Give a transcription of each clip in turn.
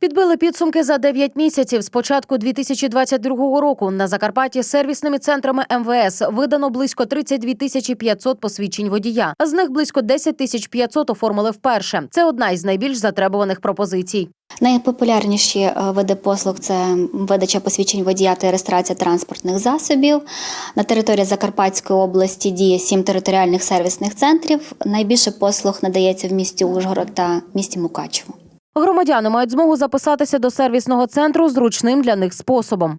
Підбили підсумки за 9 місяців. З початку 2022 року на Закарпатті сервісними центрами МВС видано близько 32 тисячі 500 посвідчень водія. З них близько 10 тисяч 500 оформили вперше. Це одна із найбільш затребуваних пропозицій. Найпопулярніші е, види послуг це видача посвідчень водія та реєстрація транспортних засобів. На території Закарпатської області діє сім територіальних сервісних центрів. Найбільше послуг надається в місті Ужгород та місті Мукачево. Громадяни мають змогу записатися до сервісного центру зручним для них способом.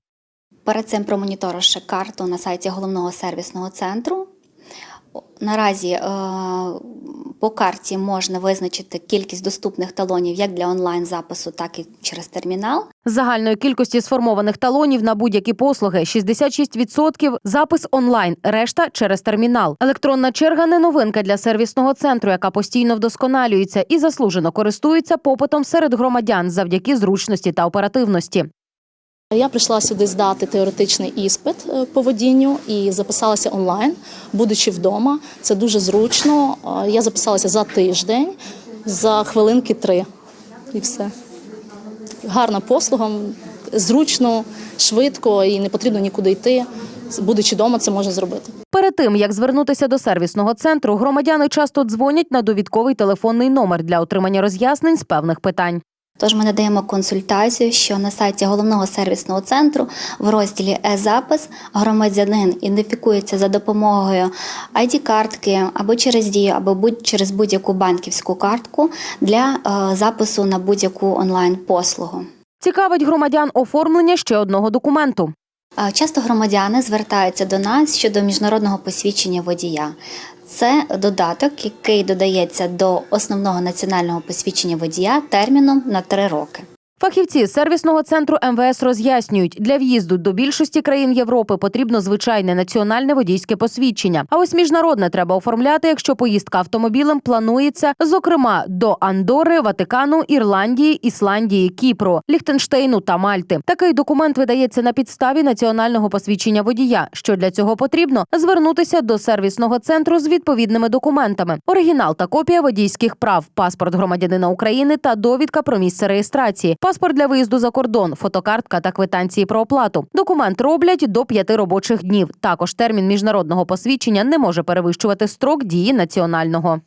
Перед цим промоніторивши карту на сайті головного сервісного центру. Наразі е, по карті можна визначити кількість доступних талонів як для онлайн-запису, так і через термінал. Загальної кількості сформованих талонів на будь-які послуги 66% – запис онлайн, решта через термінал. Електронна черга не новинка для сервісного центру, яка постійно вдосконалюється і заслужено користується попитом серед громадян завдяки зручності та оперативності. Я прийшла сюди здати теоретичний іспит е, по водінню і записалася онлайн, будучи вдома. Це дуже зручно. Е, Я записалася за тиждень, за хвилинки три. І все. Гарна послуга, зручно, швидко і не потрібно нікуди йти. Будучи вдома, це можна зробити. Перед тим як звернутися до сервісного центру, громадяни часто дзвонять на довідковий телефонний номер для отримання роз'яснень з певних питань. Тож ми надаємо консультацію, що на сайті головного сервісного центру в розділі Е-запис громадянин ідентифікується за допомогою ID-картки або через дію, або будь через будь-яку банківську картку для е, запису на будь-яку онлайн-послугу. Цікавить громадян оформлення ще одного документу. Е, Часто громадяни звертаються до нас щодо міжнародного посвідчення водія. Це додаток, який додається до основного національного посвідчення водія терміном на три роки. Фахівці сервісного центру МВС роз'яснюють, для в'їзду до більшості країн Європи потрібно звичайне національне водійське посвідчення. А ось міжнародне треба оформляти, якщо поїздка автомобілем планується, зокрема до Андори, Ватикану, Ірландії, Ісландії, Кіпру, Ліхтенштейну та Мальти. Такий документ видається на підставі національного посвідчення водія. Що для цього потрібно? Звернутися до сервісного центру з відповідними документами: оригінал та копія водійських прав, паспорт громадянина України та довідка про місце реєстрації, паспорт для виїзду за кордон, фотокартка та квитанції про оплату. Документ роблять до п'яти робочих днів. Також термін міжнародного посвідчення не може перевищувати строк дії національного.